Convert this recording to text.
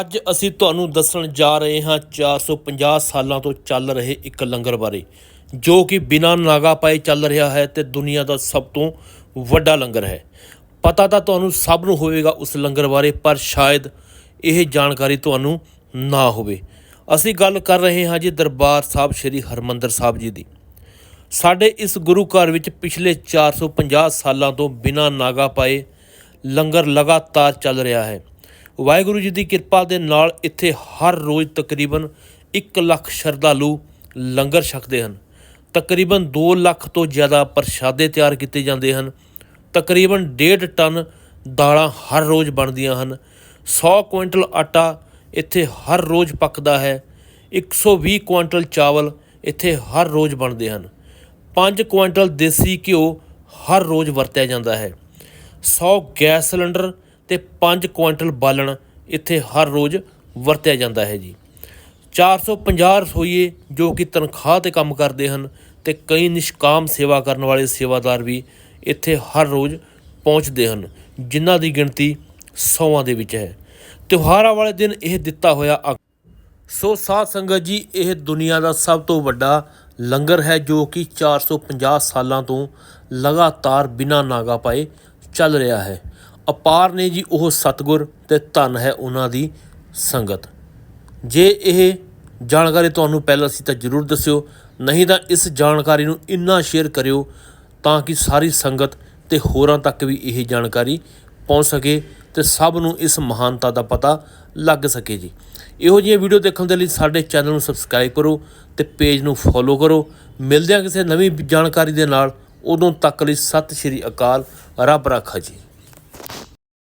ਅੱਜ ਅਸੀਂ ਤੁਹਾਨੂੰ ਦੱਸਣ ਜਾ ਰਹੇ ਹਾਂ 450 ਸਾਲਾਂ ਤੋਂ ਚੱਲ ਰਹੇ ਇੱਕ ਲੰਗਰ ਬਾਰੇ, ਜੋ ਕਿ ਬਿਨਾਂ ਨਾਗਾ ਪਾਏ ਚੱਲ ਰਿਹਾ ਹੈ ਤੇ ਦੁਨੀਆ ਦਾ ਸਭ ਤੋਂ ਵੱਡਾ ਲੰਗਰ ਹੈ। ਪਤਾ ਤਾਂ ਤੁਹਾਨੂੰ ਸਭ ਨੂੰ ਹੋਵੇਗਾ ਉਸ ਲੰਗਰ ਬਾਰੇ, ਪਰ ਸ਼ਾਇਦ ਇਹ ਜਾਣਕਾਰੀ ਤੁਹਾਨੂੰ ਨਾ ਹੋਵੇ। ਅਸੀਂ ਗੱਲ ਕਰ ਰਹੇ ਹਾਂ ਜੀ ਦਰਬਾਰ ਸਾਹਿਬ ਸ੍ਰੀ ਹਰਮੰਦਰ ਸਾਹਿਬ ਜੀ ਦੀ। ਸਾਡੇ ਇਸ ਗੁਰੂ ਘਰ ਵਿੱਚ ਪਿਛਲੇ 450 ਸਾਲਾਂ ਤੋਂ ਬਿਨਾਂ ਨਾਗਾ ਪਾਏ ਲੰਗਰ ਲਗਾਤਾਰ ਚੱਲ ਰਿਹਾ ਹੈ। ਵਾਹਿਗੁਰੂ ਜੀ ਦੀ ਕਿਰਪਾ ਦੇ ਨਾਲ ਇੱਥੇ ਹਰ ਰੋਜ਼ ਤਕਰੀਬਨ 1 ਲੱਖ ਸ਼ਰਧਾਲੂ ਲੰਗਰ ਛਕਦੇ ਹਨ। ਤਕਰੀਬਨ 2 ਲੱਖ ਤੋਂ ਜ਼ਿਆਦਾ ਪ੍ਰਸ਼ਾਦੇ ਤਿਆਰ ਕੀਤੇ ਜਾਂਦੇ ਹਨ। ਤਕਰੀਬਨ 1.5 ਟਨ ਦਾਲਾਂ ਹਰ ਰੋਜ਼ ਬਣਦੀਆਂ ਹਨ। 100 ਕੁਇੰਟਲ ਆਟਾ ਇੱਥੇ ਹਰ ਰੋਜ਼ ਪੱਕਦਾ ਹੈ। 120 ਕੁਇੰਟਲ ਚਾਵਲ ਇੱਥੇ ਹਰ ਰੋਜ਼ ਬਣਦੇ ਹਨ। 5 ਕੁਇੰਟਲ ਦੇਸੀ ਘਿਓ ਹਰ ਰੋਜ਼ ਵਰਤਿਆ ਜਾਂਦਾ ਹੈ। 100 ਗੈਸ ਸਿਲੰਡਰ ਤੇ 5 ਕੁਇੰਟਲ ਬਾਲਣ ਇੱਥੇ ਹਰ ਰੋਜ਼ ਵਰਤਿਆ ਜਾਂਦਾ ਹੈ ਜੀ। 450 ਰਸੋਈਏ ਜੋ ਕਿ ਤਨਖਾਹ ਤੇ ਕੰਮ ਕਰਦੇ ਹਨ ਤੇ ਕਈ ਨਿਸ਼ਕਾਮ ਸੇਵਾ ਕਰਨ ਵਾਲੇ ਸੇਵਾਦਾਰ ਵੀ ਇੱਥੇ ਹਰ ਰੋਜ਼ ਪਹੁੰਚਦੇ ਹਨ, ਜਿਨ੍ਹਾਂ ਦੀ ਗਿਣਤੀ ਸੌਵਾਂ ਦੇ ਵਿੱਚ ਹੈ। ਤਿਉਹਾਰਾਂ ਵਾਲੇ ਦਿਨ ਇਹ ਦਿੱਤਾ ਹੋਇਆ ਅੰਕ ਸੋ ਸਾਧ ਸੰਗਤ ਜੀ, ਇਹ ਦੁਨੀਆ ਦਾ ਸਭ ਤੋਂ ਵੱਡਾ ਲੰਗਰ ਹੈ ਜੋ ਕਿ 450 ਸਾਲਾਂ ਤੋਂ ਲਗਾਤਾਰ ਬਿਨਾਂ ਨਾਗਾ ਪਾਏ ਚੱਲ ਰਿਹਾ ਹੈ। ਅਪਾਰ ਨੇ ਜੀ ਉਹ ਸਤਗੁਰ ਤੇ ਧਨ ਹੈ ਉਹਨਾਂ ਦੀ ਸੰਗਤ। ਜੇ ਇਹ ਜਾਣਕਾਰੀ ਤੁਹਾਨੂੰ ਪਹਿਲਾਂ ਸੀ ਤਾਂ ਜਰੂਰ ਦੱਸਿਓ, ਨਹੀਂ ਤਾਂ ਇਸ ਜਾਣਕਾਰੀ ਨੂੰ ਇੰਨਾ ਸ਼ੇਅਰ ਕਰਿਓ ਤਾਂ ਕਿ ਸਾਰੀ ਸੰਗਤ ਤੇ ਹੋਰਾਂ ਤੱਕ ਵੀ ਇਹ ਜਾਣਕਾਰੀ ਪਹੁੰਚ ਸਕੇ ਤੇ ਸਭ ਨੂੰ ਇਸ ਮਹਾਨਤਾ ਦਾ ਪਤਾ ਲੱਗ ਸਕੇ ਜੀ। ਇਹੋ ਜਿਹੀਆਂ ਵੀਡੀਓ ਦੇਖਣ ਦੇ ਲਈ ਸਾਡੇ ਚੈਨਲ ਨੂੰ ਸਬਸਕ੍ਰਾਈਬ ਕਰੋ ਤੇ ਪੇਜ ਨੂੰ ਫੋਲੋ ਕਰੋ। ਮਿਲਦੇ ਹਾਂ ਕਿਸੇ ਨਵੀਂ ਜਾਣਕਾਰੀ ਦੇ ਨਾਲ। ਉਦੋਂ ਤੱਕ ਲਈ ਸਤਿ ਸ਼੍ਰੀ ਅਕਾਲ। ਰੱਬ ਰਾਖਾ ਜੀ।